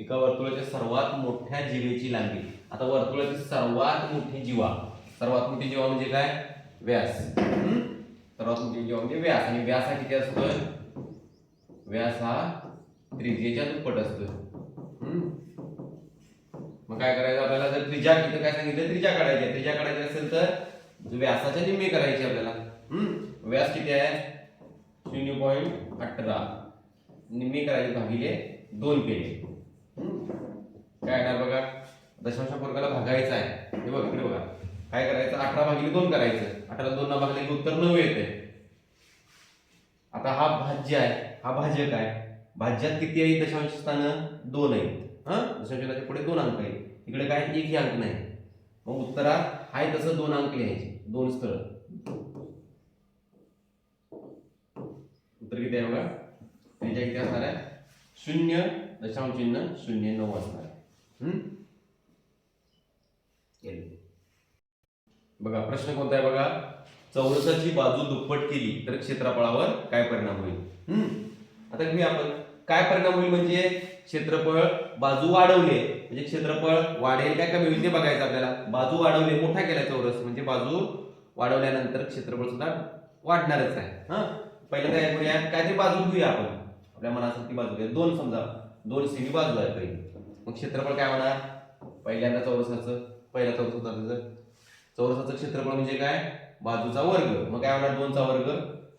एका वर्तुळाच्या सर्वात मोठ्या जीवेची लांबी. आता वर्तुळाची सर्वात मोठी जीवा. सर्वात मोठी जीवा म्हणजे काय? व्यास. सर्वात मोठी जीवा म्हणजे व्यास. आणि व्यास हा किती असतो व्यास हा त्रिज्येच्या दुप्पट असतो मग काय करायचं आपल्याला? जर त्रिजा इथं काय सांगितलं? त्रिजा काढायची त्रिजा काढायची असेल तर व्यासाच्या निम्मे करायची आपल्याला. व्यास किती आहे? शून्य पॉईंट अठरा. निम्मे करायचे भागिले दोन केले काय येणार बघा? दशांश वर्गाला भागायचा आहे. हे बघ इकडे बघा. काय करायचं? अठरा भागिले दोन करायचं. अठरा दोन भागले की उत्तर नऊ येते. आता हा भाज्य आहे. हा भाज्य काय? भाज्यात किती आहे? दशांश स्थान दोन आहेत हा? दशांशाच्या पुढे दोन अंक आहेत इकडे काय? एकही अंक नाही. मग उत्तरात आहे तसं दोन अंक लिहायचे. दोन स्थळ. उत्तर किती आहे बघा? त्यांच्या किती असणार आहे शून्य दशांश चिन्ह शून्य नऊ असणार आहे हम्म? बघा प्रश्न कोणता आहे बघा? चौरसाची बाजू दुप्पट केली तर क्षेत्रफळावर काय परिणाम होईल? हम्म? आता घेऊया आपण काय परिणाम होईल म्हणजे क्षेत्रफळ बाजू वाढवले म्हणजे क्षेत्रफळ वाढेल काय कमी होईल ते बघायचं आपल्याला. बाजू वाढवले मोठा केला चौरस म्हणजे बाजू वाढवल्यानंतर क्षेत्रफळ सुद्धा वाढणारच आहे. हा? पहिलं काय करूया काय ते बाजू घेऊया आपण. आपल्या मनासारखी बाजू घेऊया. दोन समजा. दोन सेमी बाजू आहे पहिली. मग क्षेत्रफळ काय होणार? पहिल्यांदा चौरसाचं पहिला चौरस होता त्याचं. चौरसाचं क्षेत्रफळ म्हणजे काय? बाजूचा वर्ग. मग काय होणार? दोनचा वर्ग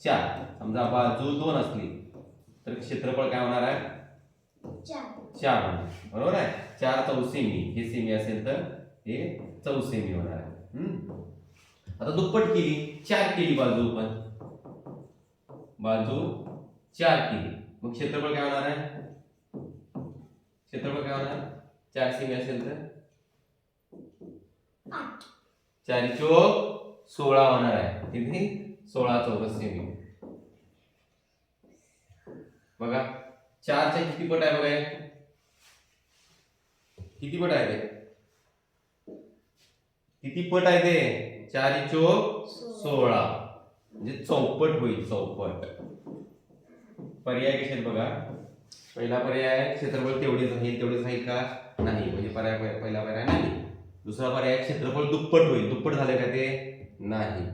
चार. समजा बाजू दोन असली तर क्षेत्रफळ काय होणार आहे? चार. होणार. बरोबर आहे? चार चौसेमी हे सेमी असेल तर हे चौसेमी होणार आहे? आता दुप्पट केली. चार केली बाजू पण. बाजू चार केली. मग क्षेत्रफळ काय होणार आहे? क्षेत्रफळ काय होणार चार सेमी असेल तर? चार चोक सोळा होणार आहे. किती? सोळा चौरस सेमी. बघा चारच्या किती पट आहे बघा? किती पट आहे ते? किती पट आहे ते? चारी चोक सोळा. म्हणजे चौपट होईल चौपट. पर्याय कसे आहेत बघा? पहिला पर्याय क्षेत्रफळ तेवढेच राहील तेवढेच राहील का? नाही. म्हणजे पर्याय पहिला पर्याय नाही. दुसरा पर्याय क्षेत्रफळ दुप्पट होईल. दुप्पट झाले का ते? नाही.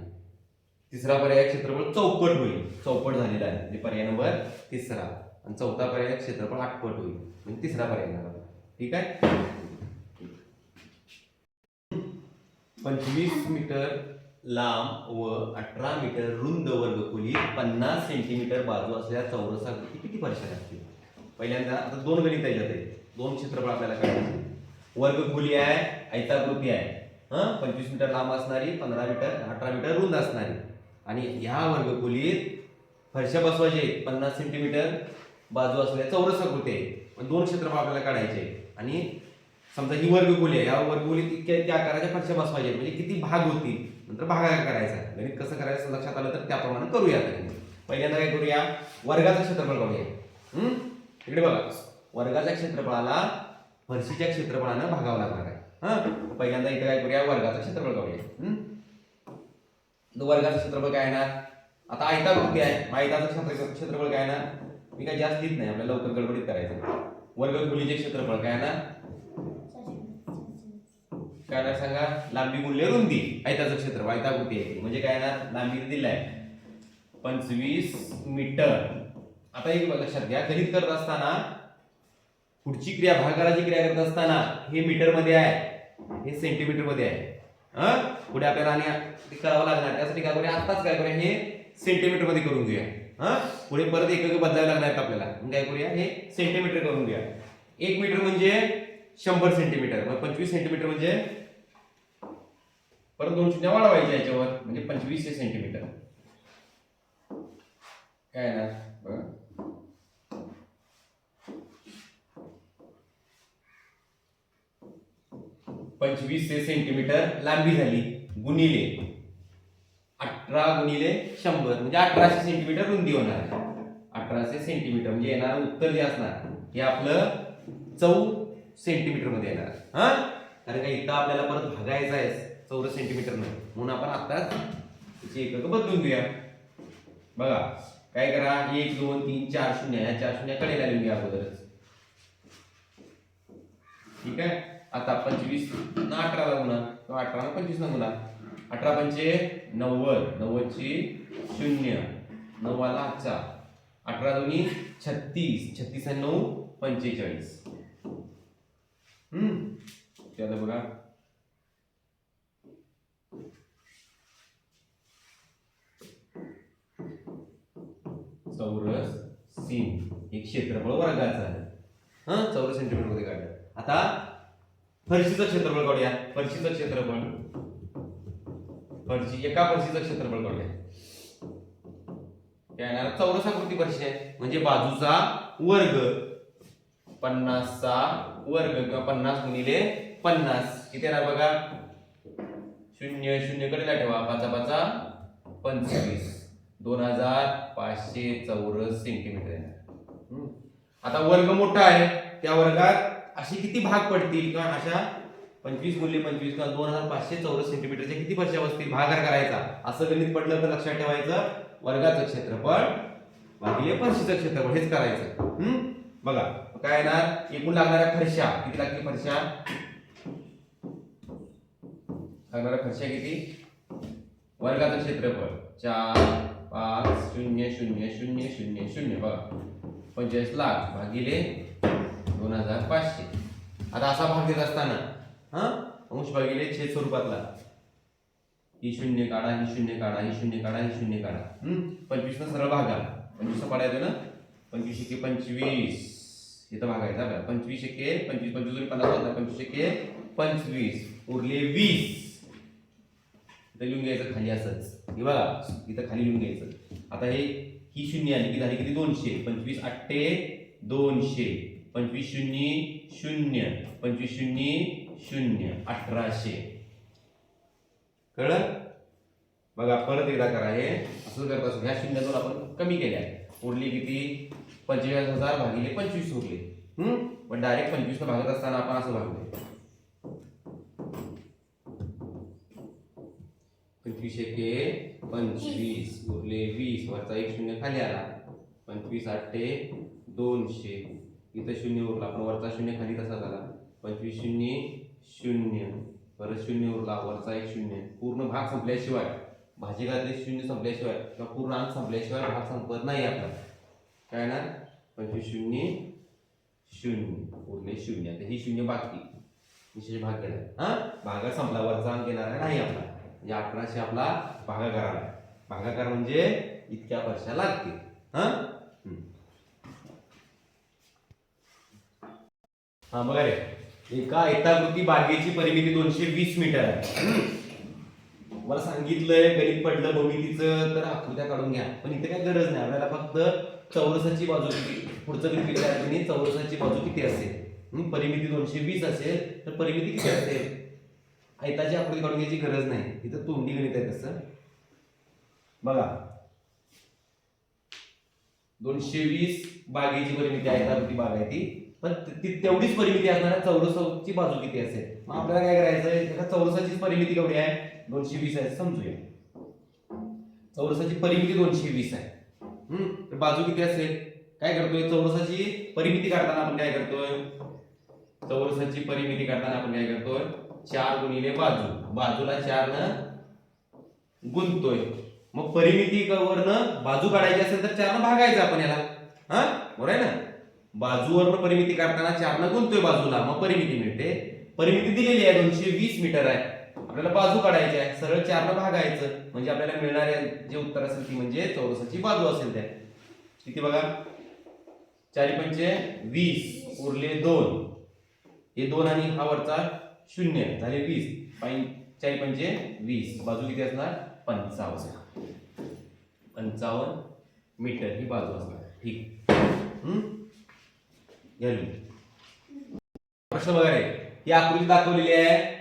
तिसरा पर्याय क्षेत्रफळ चौपट होईल. चौपट झालेला आहे. म्हणजे पर्याय नंबर तिसरा. आणि चौथा पर्याय क्षेत्रफळ आठपट होईल. म्हणजे तिसरा पर्याय झाला. ठीक आहे? पंचवीस मीटर लांब व अठरा मीटर रुंद वर्गखोली पन्नास सेंटीमीटर बाजू असलेल्या चौरसाकृती किती परिसर असतील? पहिल्यांदा आता दोन गणित याच्यात आहे दोन क्षेत्रफळ आपल्याला काढायचे. वर्गखोली आहे आयताकृती आहे. हं? पंचवीस मीटर लांब असणारी पंधरा मीटर अठरा मीटर रुंद असणारी. आणि ह्या वर्गखोलीत फरशा बसवायचे आहेत पन्नास सेंटीमीटर बाजू असलेल्या चौरसाकृती आहे. पण दोन क्षेत्रफळ आपल्याला काढायचे. आणि समजा ही वर्गखोली आहे या वर्गखोलीत इतक्या त्या आकाराच्या फरशा बसवायचे म्हणजे किती भाग होतील? नंतर भागाकार करायचा. गणित कसं करायचं लक्षात आलं तर त्याप्रमाणे करूया पहिल्यांदा काय करूया? वर्गाचं क्षेत्रफळ काढूया इकडे बघा. वर्गाच्या क्षेत्रफळाला फरशीच्या क्षेत्रफळानं भागावं लागणार आहे. हा? पहिल्यांदा इथे काय करूया? वर्गाचं क्षेत्रफळ काढूया. तर वर्गाचं क्षेत्रफळ काय येणार? आता आयताकृती आहे. मग आयताचं क्षेत्र क्षेत्रफळ काय येणार? मी काय जास्त लिहित नाही. आपल्याला लवकर गडबडीत करायचं वर्ग वर्गखोलीचे क्षेत्रफळ काय येणार? काय ना सांगा? लांबी गुणले रुंदी. आयताचं क्षेत्र आयताकृती आहे म्हणजे काय येणार? लांबी दिलाय पंचवीस मीटर. आता एक लक्षात घ्या. गणित करत असताना पुढची क्रिया भागाराची क्रिया करत असताना हे मीटरमध्ये आहे. हे सेंटीमीटरमध्ये आहे. हा? पुढे आपल्याला आणि ते करावं लागणार. त्यासाठी काय करूया? आत्ताच काय करूया? हे सेंटीमीटरमध्ये करून घेऊया. हा? पुढे परत एकक बदलावे लागणार आहेत आपल्याला. काय करूया? हे सेंटीमीटर करून घेऊया. एक मीटर म्हणजे शंभर सेंटीमीटर मग पंचवीस सेंटीमीटर म्हणजे परत दोन शून्य वाढवायचे याच्यावर. म्हणजे पंचवीसशे सेंटीमीटर काय ना? बघा. पंचवीसशे सेंटीमीटर लांबी झाली. गुणिले अठरा गुणिले शंभर म्हणजे अठराशे सेंटीमीटर रुंदी होणार आहे. अठराशे सेंटीमीटर म्हणजे येणार उत्तर जे असणार हे आपलं चौ सेंटीमीटरमध्ये येणार. हा? कारण का इथं आपल्याला परत भागायचं आहे चौरस सेंटीमीटर म्हणून आपण आताच त्याची एकक बदलून घेऊया. बघा काय करा? एक दोन तीन चार शून्य. या चार शून्य कडेला लिहून घ्या अगोदरच. ठीक आहे? आता पंचवीस ना अठराला गुणा किंवा अठराला पंचवीस न गुणा अठरा पंचे नव्वद नव्वदची शून्य नव्वाला आजचा. अठरा दोन्ही छत्तीस छत्तीस आणि नऊ पंचेचाळीस. हम्म त्याला बघा. चौरस सीन हे क्षेत्रफळ वर्गाचं आहे. हा चौरस सेंटीमीटरमध्ये काढलं. आता फरशीचं क्षेत्रफळ काढूया. फरशीचं क्षेत्रफळ. फरशी एका फरशीचं क्षेत्रफळ काढूया. काय येणार? चौरसाकृती फरशी आहे. म्हणजे बाजूचा वर्ग. पन्नासचा वर्ग किंवा पन्नास गुणिले पन्नास. किती येणार बघा? शून्य शून्य कडेला ठेवा. पाचा पाचा पंचवीस. दोन हजार पाचशे चौरस सेंटीमीटर येणार. आता वर्ग मोठा आहे. त्या वर्गात असे किती भाग पडतील किंवा अशा पंचवीस गुल्ली पंचवीस किंवा दोन हजार पाचशे चौरस सेंटीमीटरच्या किती फरशा असतील भागार करायचा. असं गणित पडलं तर लक्षात ठेवायचं. वर्गाचं क्षेत्रफळ भागिले फरशीचं क्षेत्रफळ हेच करायचं. हम्म? बघा काय येणार? एकूण लागणाऱ्या फरशा किती लागतील फरशा? लागणाऱ्या फरशा किती? वर्गाचं क्षेत्रफळ चार पाच शून्य शून्य शून्य शून्य शून्य. बघा पंचेचाळीस लाख भागिले दोन हजार पाचशे. आता असा भाग देत असताना हा? अंश भागिले छेद स्वरूपातला. ही शून्य काढा ही शून्य काढा ही शून्य काढा ही शून्य काढा. हम्म? पंचवीस सरळ भागा पंचवीस पाडायचं ना? पंचवीस एके पंचवीस. इथं भागायचं आपल्याला. पंचवीस एके पंचवीस पंचवीस पन्नास पंचवीस एके पंचवीस. उरले वीस. इथं लिहून घ्यायचं खाली असंच. हे बघा इथं खाली लिहून घ्यायचं. आता हे ही शून्य आली की झाली किती? दोनशे. पंचवीस अठ्ठे दोनशे. पंचवीस शून्य शून्य. पंचवीस शून्य शून्य. अठराशे. कळलं? बघा परत एकदा करा हे. असं करत असं ह्या शून्यातून आपण कमी केल्या. उरली किती? पंचेचाळीस हजार भागिले पंचवीस उरले. हम्म पण डायरेक्ट पंचवीस भागत असताना आपण असं भागले पंचवीस एके पंचवीस उरले वीस. वरचा एक शून्य खाली आला. पंचवीस आठे दोनशे. इथं शून्य उरला. आपण वरचा शून्य खाली तसा झाला? पंचवीस शून्य शून्य. परत शून्य उरला. वरचा एक शून्य. पूर्ण भाग संपल्याशिवाय भाजीगातले शून्य संपल्याशिवाय किंवा पूर्ण अंक संपल्याशिवाय भाग संपत नाही आपला. काय ना पंचवीस शून्य शून्य. उरले शून्य. आता ही शून्य बाकी. विशेष भाग केला हा? भागा संपला. वरचा अंक येणार नाही आपला. म्हणजे अठराशे आपला भागाकार आला भागाकार म्हणजे इतक्या वर्षा लागतील. हा हम्म. हा बघा रे. एका एकाकृती बागेची परिमिती दोनशे वीस मीटर आहे. मला सांगितलंय गणित पडलं भूमितीचं तर आकृत्या काढून घ्या. पण इथे काय गरज नाही. आपल्याला फक्त चौरसाची बाजू किती? पुढचं गणित विचारायचं तुम्ही? चौरसाची बाजू किती असेल? परिमिती दोनशे वीस असेल तर परिमिती किती असेल? आयताची आकृती काढून घ्यायची गरज नाही. इथं तोंडी गणित आहे तसं. बघा. दोनशे वीस बागेची परिमिती आयताकृती बाग आहे ती. पण ती- तेवढीच परिमिती असणार आहे चौरसाची बाजू किती असेल? मग आपल्याला काय करायचं एका चौरसाचीच परिमिती केवढी आहे? दोनशे वीस आहे समजूया. चौरसाची परिमिती दोनशे वीस आहे. हम्म तर बाजू किती असेल? काय करतोय? चौरसाची परिमिती काढताना आपण काय करतोय? चौरसाची परिमिती काढताना आपण काय करतोय? चार गुणिले बाजू. बाजूला चार न गुंतोय. मग परिमिती वरनं बाजू काढायची असेल तर चार भागायचं आपण याला. हा? बरोबर आहे ना? बाजूवरनं परिमिती काढताना चार न गुंतोय बाजूला मग परिमिती मिळते. परिमिती दिलेली आहे दोनशे वीस मीटर आहे. आपल्याला बाजू काढायची आहे. सरळ चार न भागायचं. म्हणजे आपल्याला मिळणारे जे उत्तर असेल ती म्हणजे चौरसाची बाजू असेल त्या. किती बघा? चारी पंचे वीस उरले दोन. हे दोन आणि हा वरचा शून्य झाले वीस. पाईन चारी पंचे वीस. बाजू किती असणार? पंचावन्न. पंचावन्न मीटर ही बाजू असणार. ठीक. हम्म? प्रश्न बघा रे ही आकृती दाखवलेली आहे.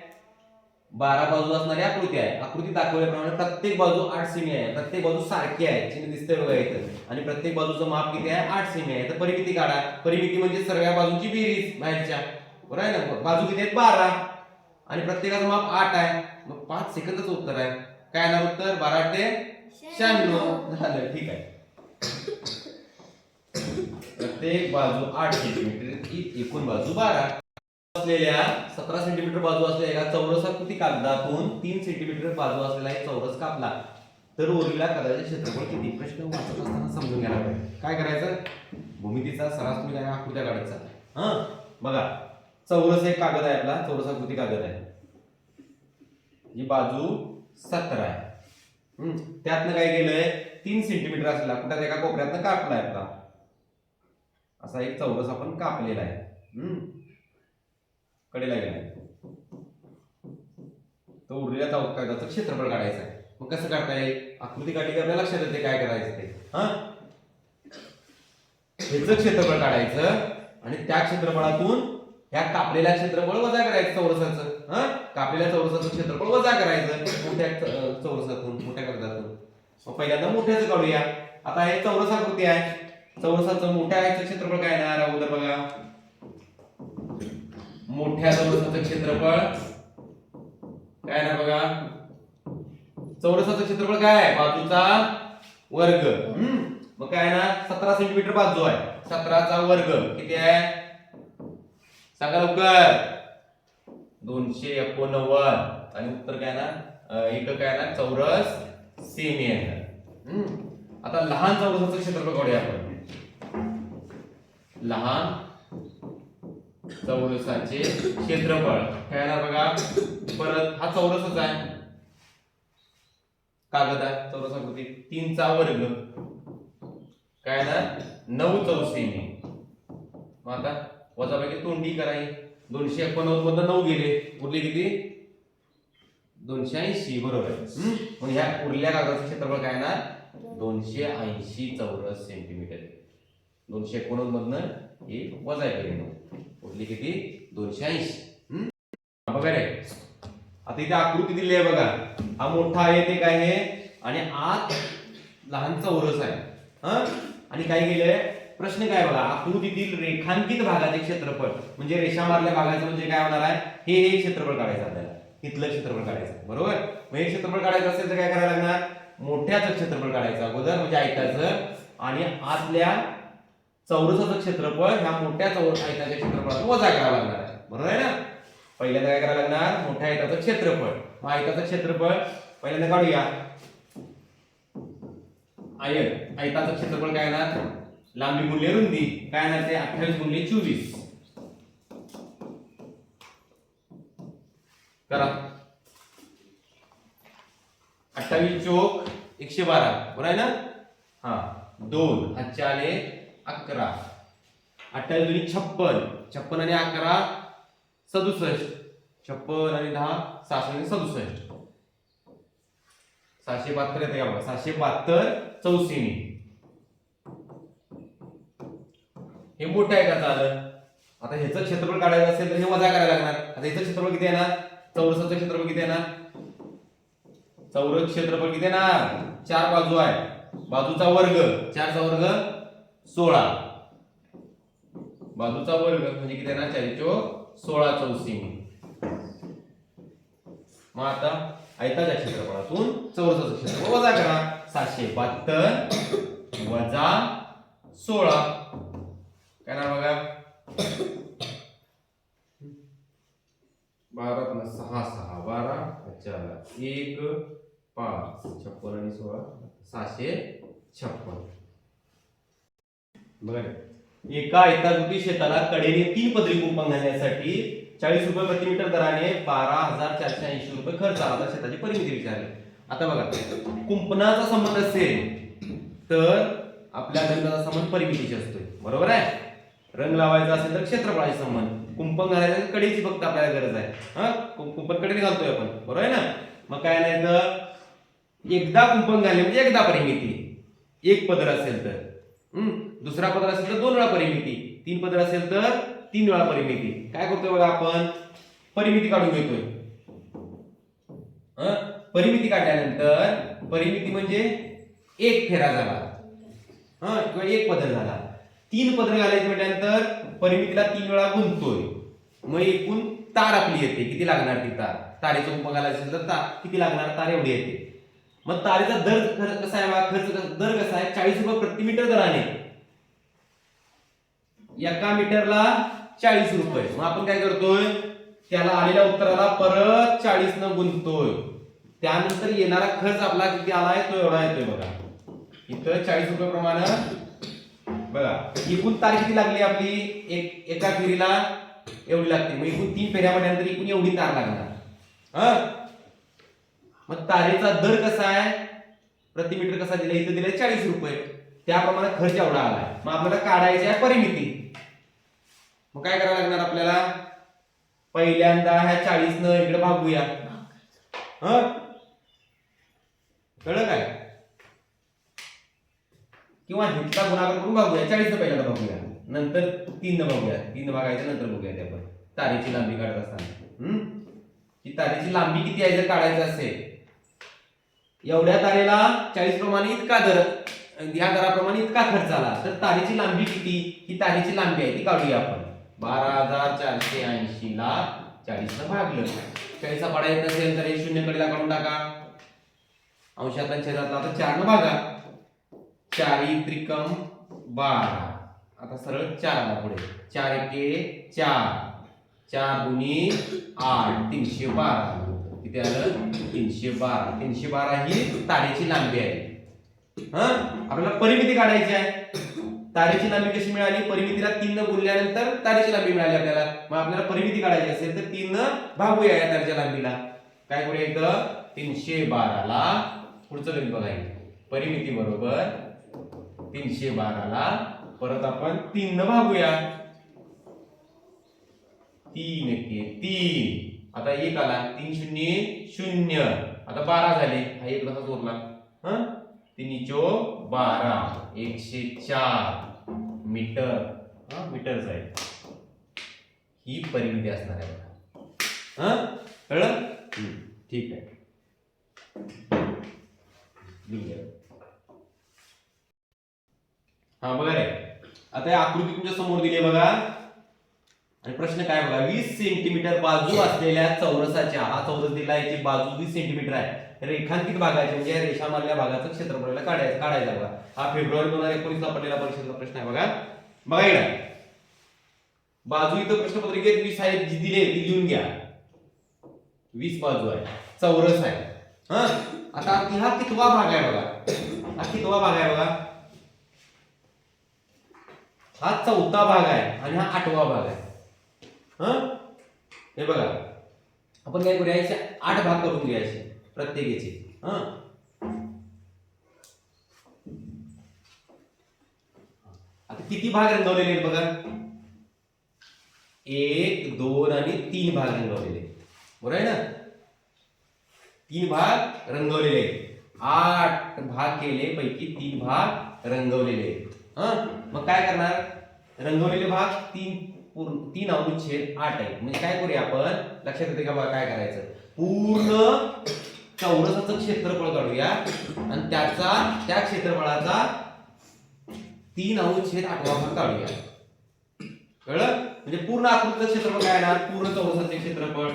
बारा बाजू असणारी आकृती आहे. आकृती दाखवल्याप्रमाणे प्रत्येक बाजू आठ सेमी आहे. प्रत्येक बाजू सारखी आहे. चिन्ह दिसतंय बघा इथं. आणि प्रत्येक बाजूचं माप किती आहे? आठ सेमी आहे. तर परिमिती काढा. परिमिती म्हणजे सगळ्या बाजूची बेरीज बाहेरच्या. बरोबर आहे ना? बाजू किती आहेत? बारा. आणि प्रत्येकाचं माप आठ आहे. मग पाच सेकंदच उत्तर आहे. काय येणार उत्तर? बारा ते शहाण्णव. झालं. ठीक आहे. प्रत्येक बाजू आठ सेंटीमीटर ही एकूण बाजू बारा. असलेल्या सतरा सेंटीमीटर बाजू असलेल्या एका चौरसाकृती कागदातून तीन सेंटीमीटर बाजू असलेला एक चौरस कापला? तर उरलेल्या कागदाचे क्षेत्रफळ किती? प्रश्न वाचत असताना समजून घ्यायला पाहिजे. काय करायचं? भूमितीचा सरास तुम्ही काय आकृत्या काढायचा हा? बघा चौरस एक कागद आहे आपला चौरसाकृती कागद आहे? ही बाजू सतरा आहे. हम्म. त्यातनं काय केलंय? तीन सेंटीमीटर असलेला कुठं? एका कोपऱ्यातनं कापलाय आपला. असा एक चौरस आपण कापलेला आहे. हम्म. कडेला गेलाय तो उरलेल्या काय कागदाचं क्षेत्रफळ काढायचं आहे. मग कसं काढता येईल? आकृती काढली की आपल्या लक्षात येते काय करायचं ते. हा? ह्याचं क्षेत्रफळ काढायचं आणि त्या क्षेत्रफळातून ह्या कापलेल्या क्षेत्रफळ वजा करायचं चौरसाचं. हा? कापलेल्या चौरसाचं क्षेत्रफळ वजा करायचं मोठ्या चौरसातून मोठ्या कागदातून मग पहिल्यांदा मोठ्याच काढूया. आता हे चौरसाकृती आहे. चौरसाचं मोठ्या आयचं क्षेत्रफळ काय येणार अगोदर बघा? मोठ्या चौरसाचं क्षेत्रफळ काय ना बघा? चौरसाचं क्षेत्रफळ काय आहे? बाजूचा वर्ग. हम्म. मग काय ना सतरा सेंटीमीटर बाजू आहे. सतराचा वर्ग. किती आहे? सांगा लवकर. दोनशे एकोणनव्वद. आणि उत्तर काय ना एक काय ना चौरस सेमी आहे. आता लहान चौरसाचं क्षेत्रफळ काढूया आपण. लहान चौरसाचे क्षेत्रफळ. काय बघा परत हा चौरसच आहे. कागद आहे चौरसाकृती. तीनचा वर्ग. काय ना नऊ चौसेने. मग आता वजापैकी तोंडी कराई दोनशे एकोणनव्वद मधनं नऊ गेले. उरले किती? दोनशे ऐंशी. बरोबर आहे. मग ह्या उरल्या कागदाचं क्षेत्रफळ काय ना दोनशे ऐंशी चौरस सेंटीमीटर. दोनशे एकोणनव्वद मधनं हे वजा केले उरली किती? दोनशे ऐंशी. बघा रे. आता इथे आकृती दिली आहे बघा. हा मोठा आहे ते काय आहे? आणि आत लहान चौरस आहे. हा? आणि काय केलंय? प्रश्न काय बघा? आकृतीतील रेखांकित भागाचे क्षेत्रफळ म्हणजे रेषा मारल्या भागाचं म्हणजे काय होणार आहे? हे हे क्षेत्रफळ काढायचं आपल्याला. इथलं क्षेत्रफळ काढायचं बरोबर? मग हे क्षेत्रफळ काढायचं असेल तर काय करायला लागणार? मोठ्याचं क्षेत्रफळ काढायचं अगोदर म्हणजे ऐकायचं आणि आतल्या चौरसाचं क्षेत्रफळ ह्या मोठ्या चौर आयताच्या क्षेत्रफळातून वजा करावं लागणार आहे. बरोबर आहे ना? पहिल्यांदा काय करावं लागणार? मोठ्या आयताचं क्षेत्रफळ. मग आयताचं क्षेत्रफळ पहिल्यांदा काढूया. आयत. आयताचं क्षेत्रफळ काय येणार? लांबी गुणले रुंदी. काय येणार ते? अठ्ठावीस गुणले चोवीस. करा. अठ्ठावीस चोक एकशे बारा. बरोबर आहे ना? हा. दोन. हातचे आले अकरा. अठ्ठावीस दोन्ही छप्पन. छप्पन आणि अकरा सदुसष्ट. छप्पन आणि दहा सहाशे आणि सदुसष्ट. सहाशे बहात्तर येते का बघा सहाशे बहात्तर चौसेने. हे मोठं आहे का चालत आता ह्याचं क्षेत्रफळ काढायचं असेल तर हे वजा करायला लागणार. आता ह्याचं क्षेत्रफळ किती येणार? चौरसाचं क्षेत्रफळ किती येणार? चौरस क्षेत्रफळ किती येणार? चार बाजू आहे. बाजूचा वर्ग. चारचा वर्ग सोळा. बाजूचा वर्ग म्हणजे किती ना चारीचो सोळा चौसी मग आता आयताच्या क्षेत्रफळातून चौरसाचं क्षेत्रफळ वजा करा. सातशे बहात्तर वजा सोळा. काय ना बघा? बारा सहा सहा बारा चार एक पाच छप्पन आणि सोळा. सहाशे छप्पन. बरं एका एकाकृती शेताला कडेने तीन पदरी कुंपण घालण्यासाठी चाळीस रुपये प्रति मीटर दराने बारा हजार चारशे ऐंशी रुपये खर्च आला तर शेताची परिमिती विचारली. आता बघा कुंपणाचा संबंध असेल तर आपल्या रंगाचा संबंध परिमितीशी असतोय. बरोबर आहे? रंग लावायचा असेल तर क्षेत्रफळाशी संबंध. कुंपण घालायचं कडेची फक्त आपल्याला गरज आहे. हा? कुंपण कडेने घालतोय आपण. बरोबर आहे ना? मग काय नाही तर एकदा कुंपण घालले म्हणजे एकदा परिमिती. एक पदर असेल तर. हम्म दुसरा पदर असेल तर दोन वेळा परिमिती. तीन पदर असेल तर तीन वेळा परिमिती. काय करतोय बघा आपण? परिमिती काढून घेतोय. परिमिती काढल्यानंतर परिमिती म्हणजे एक फेरा झाला. हा? किंवा एक पदर झाला. तीन पदर घालायचे म्हटल्यानंतर परिमितीला तीन वेळा गुंततोय. मग एकूण तार आपली येते. किती लागणार ती तार? तारेचं उप घालायचं असेल तर तार किती लागणार? तार एवढी येते. मग तारेचा दर खर्च कसा आहे खर्च दर कसा आहे? चाळीस रुपये प्रति मीटर दराने. एका मीटरला चाळीस रुपये. मग आपण काय करतोय? त्याला आलेल्या उत्तराला परत चाळीस न गुंततोय. त्यानंतर येणारा खर्च आपला किती आलाय तो एवढा येतोय बघा. इथं चाळीस रुपये प्रमाण. बघा एकूण तारीख किती लागली आपली? एक एका फेरीला एवढी लागते. मग एकूण तीन फेऱ्या म्हटल्यानंतर एकूण एवढी तार लागणार. हा? मग तारेचा दर कसा आहे? प्रति मीटर कसा दिला? इथं दिलाय चाळीस रुपये. त्याप्रमाणे खर्च एवढा आलाय. मग आपल्याला काढायची आहे परिमिती. मग काय करावं लागणार आपल्याला? पहिल्यांदा ह्या चाळीस न इकडे भागूया. ह? कळलं काय? किंवा हिटला गुणाकार करून भागूया. चाळीस न पहिल्यांदा भागूया. नंतर तीन न भागूया. तीन भागायचं नंतर बघूया ते आपण. तारेची लांबी काढत असताना. हम्म ही तारेची लांबी किती आहे जर काढायचं असेल? एवढ्या तारेला चाळीस प्रमाणे इतका दर. ह्या दराप्रमाणे इतका खर्च आला. तर तारेची लांबी किती? ही तारेची लांबी आहे ती काढूया आपण. बारा हजार चारशे ऐंशी ला चाळीसला भागलं. चाळीसचा पाडा येत नसेल तर हे शून्य कडेला काढून टाका. अंशातला छेदातला आता चार न भागा. चारी त्रिकम बारा. आता सरळ चार आला पुढे. चार एके चार. चार दोन्ही आठ तीनशे बारा. किती आलं? तीनशे बारा. तीनशे बारा ही तारेची लांबी आहे. हा? आपल्याला परिमिती काढायची आहे. तारेची लांबी कशी मिळाली? परिमितीला तीन न तारेची लांबी मिळाली आपल्याला. मग आपल्याला परिमिती काढायची असेल तर तीन भागूया या तारेच्या लांबीला. काय करूया इथं? तीनशे बाराला पुढचं लिहून बघा परिमिती बरोबर तीनशे बाराला. परत आपण तीन न भागूया. तीन एके तीन. आता एक आला. तीन शून्य शून्य. आता बारा झाले. हा एक तसाच उरला हा? तिन्ही चो बारा. एकशे चार मीटर. हा मीटर आहे. ही परिमिती असणार आहे बघा. हा कळलं? ठीक आहे. हा बघा रे. आता ही आकृती तुमच्यासमोर दिली बघा. आणि प्रश्न काय बघा वीस सेंटीमीटर बाजू असलेल्या चौरसाच्या हा चौरस दिला याची बाजू वीस सेंटीमीटर आहे. रेखांकित भागाचे म्हणजे रेषा मारल्या भागाचं क्षेत्रफळाला काढायचं काढायचा बघा. हा फेब्रुवारी दोन हजार एकोणीसला पडलेला परीक्षेचा प्रश्न आहे बघा. बघा येणार बाजू इथं प्रश्नपत्रिकेत वीस आहे जी दिली ती लिहून घ्या. वीस बाजू आहे. चौरस आहे. हा? आता हा कितवा भाग आहे बघा. हा कितवा भाग आहे बघा. हा चौथा भाग आहे आणि हा आठवा भाग आहे. हा? हे बघा. आपण काय करूया याचे आठ भाग करून घ्यायचे प्रत्येकीचे. हा? आता किती भाग रंगवलेले आहेत बघा? एक दोन आणि तीन भाग रंगवलेले बरोबर आहे ना? तीन भाग रंगवलेले आठ भाग केले पैकी तीन भाग रंगवलेले हा? मग काय करणार? रंगवलेले भाग तीन पूर्ण तीन अनुच्छेद आठ आहे म्हणजे काय करूया आपण? लक्षात येते का बघा काय करायचं? पूर्ण चौरसाचं क्षेत्रफळ काढूया. आणि त्याचा त्या क्षेत्रफळाचा तीन अनुच्छेद आठवा भाग काढूया. कळलं? म्हणजे पूर्ण आकृतीचं क्षेत्रफळ काय येणार? पूर्ण चौरसाचे क्षेत्रफळ.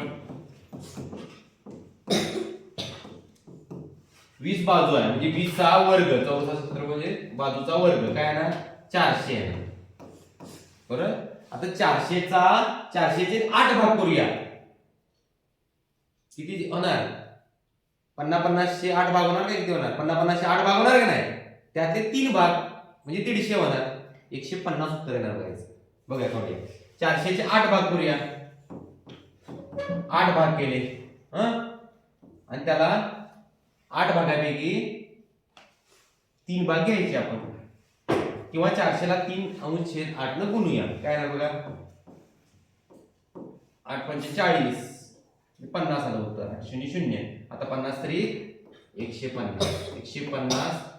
वीस बाजू आहे. म्हणजे वीसचा वर्ग चौरसा क्षेत्रफळ म्हणजे बाजूचा वर्ग. काय येणार? चारशे आहे. बरं? आता चारशेचा चारशेचे आठ भाग करूया. किती होणार? पन्ना पन्नासशे आठ भाग होणार का किती होणार? पन्ना पन्नासशे आठ भाग होणार का नाही? त्यातले तीन भाग म्हणजे दीडशे होणार. एकशे पन्नास उत्तर येणार बघायचं. बघा थोडे चारशेचे आठ भाग करूया. आठ भाग केले. आणि त्याला आठ भागापैकी तीन भाग घ्यायचे आपण. किंवा चारशेला तीन अंश छेद आठ न गुणूया. काय ना बघा? आठ पंचेचाळीस पन्नास आलं उत्तर. शून्य शून्य. आता पन्नास तरी एकशे पन्नास. एकशे पन्नास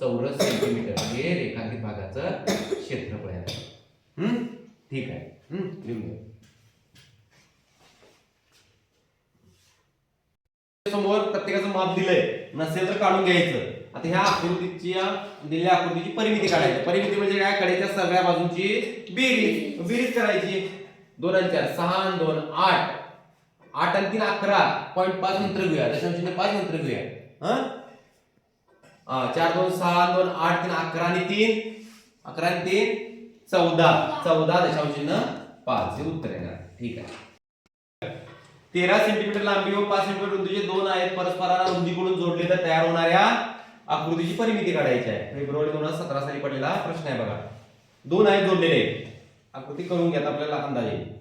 चौरस सेंटीमीटर हे रेखांकित भागाचं क्षेत्रफळ आहे. हम्म? ठीक आहे. हम्म? लिहून घ्या. समोर प्रत्येकाचं माप दिलंय. नसेल तर काढून घ्यायचं. आता ह्या आकृतीची दिलेल्या आकृतीची परिमिती काढायची. परिमिती म्हणजे काय? कडेच्या सगळ्या बाजूंची बेरीज. बेरीज करायची. दोन आणि चार. सहा आणि दोन. आठ. आठ आणि तीन अकरा. पॉईंट पाच नंतर घेऊया. दशांश पाच नंतर घेऊया. हा, चार दोन सहा दोन आठ तीन अकरा आणि तीन. अकरा आणि तीन. चौदा. चौदा दशांश पाच. हे उत्तर आहे ठीक आहे. तेरा सेंटीमीटर लांबी व पाच सेंटीमीटर रुंदीचे दोन आहेत. परस्परांना रुंदीकडून जोडले तर तयार होणाऱ्या आकृतीची परिमिती काढायची आहे. म्हणजे फेब्रुवारी दोन हजार सतरा साली पडलेला प्रश्न आहे बघा. दोन आहेत जोडलेले आकृती करून घ्या आपल्याला अंदाज. येईल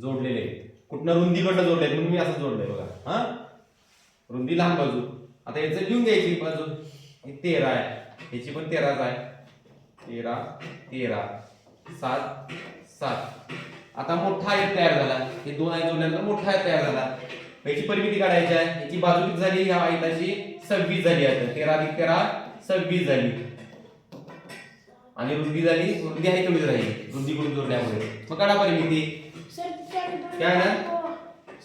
जोडलेले कुठनं रुंदीकडनं जोडले म्हणून मी असं जोडलंय बघा. हा? रुंदी लहान बाजू. आता याचं लिहून घ्यायची बाजू. तेरा आहे. याची पण तेराच आहे. तेरा तेरा सात सात. आता मोठा आयत तयार झाला. हे दोन आयत जोडल्यानंतर मोठा आयत तयार झाला. याची परिमिती काढायची आहे. याची बाजू किती झाली? ह्या आयताची? सव्वीस झाली आहे तेरा अधिक तेरा सव्वीस झाली. आणि रुंदी झाली. रुंदी आहे तेवढी राहिली. रुंदीकडून जोडल्यामुळे मग काढा परिमिती काय ना? हो.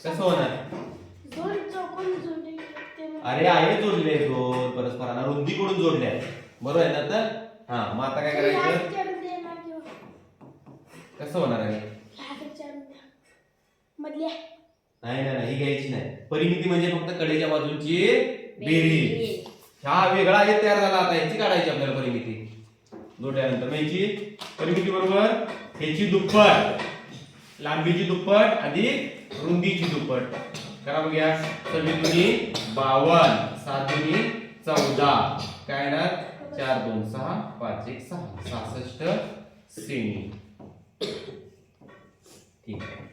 कसं होणार? अरे आहे जोडले दोन परस्परांना. रुंदीकडून जोडल्या? बरोबर आहे ना तर हा मग आता काय करायचं? ना कसं होणार आहे? नाही नाही नाही. ही घ्यायची नाही. परिमिती म्हणजे फक्त कडेच्या बाजूंची बेरीज हा वेगळा आहे तयार झाला आता याची काढायची आपल्याला परिमिती. जोडल्यानंतर याची परिमिती बरोबर? ह्याची दुप्पट. लांबीची दुप्पट अधिक रुंदीची दुप्पट. करा बघूया. सव्वीस दुनी बावन्न सात दुनी चौदा. काय ना चार दोन सहा पाच एक सहा. सहासष्ट सेमी ठीक आहे.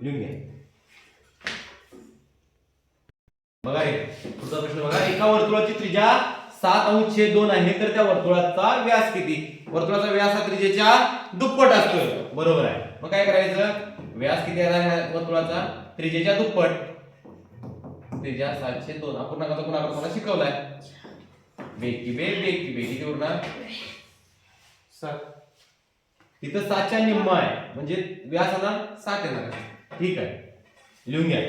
लिहून घ्या. बघा रे. पुढचा प्रश्न बघा. एका वर्तुळाची त्रिज्या सात अंश छेद दोन आहे. तर त्या वर्तुळाचा व्यास किती? वर्तुळाचा व्यास हा त्रिज्येच्या दुप्पट असतो बरोबर आहे. मग काय करायचं? व्यास किती आहे ह्या वर्तुळाचा? त्रिज्येच्या दुप्पट. त्रिज्या सातशे दोन. आपण नका पुन्हा तुम्हाला शिकवलाय. बेग की बेग बेग की बेग किती उरणार सात. तिथं सातच्या निम्म आहे. म्हणजे व्यास होणार सात येणार ठीक आहे. लिहून घ्या.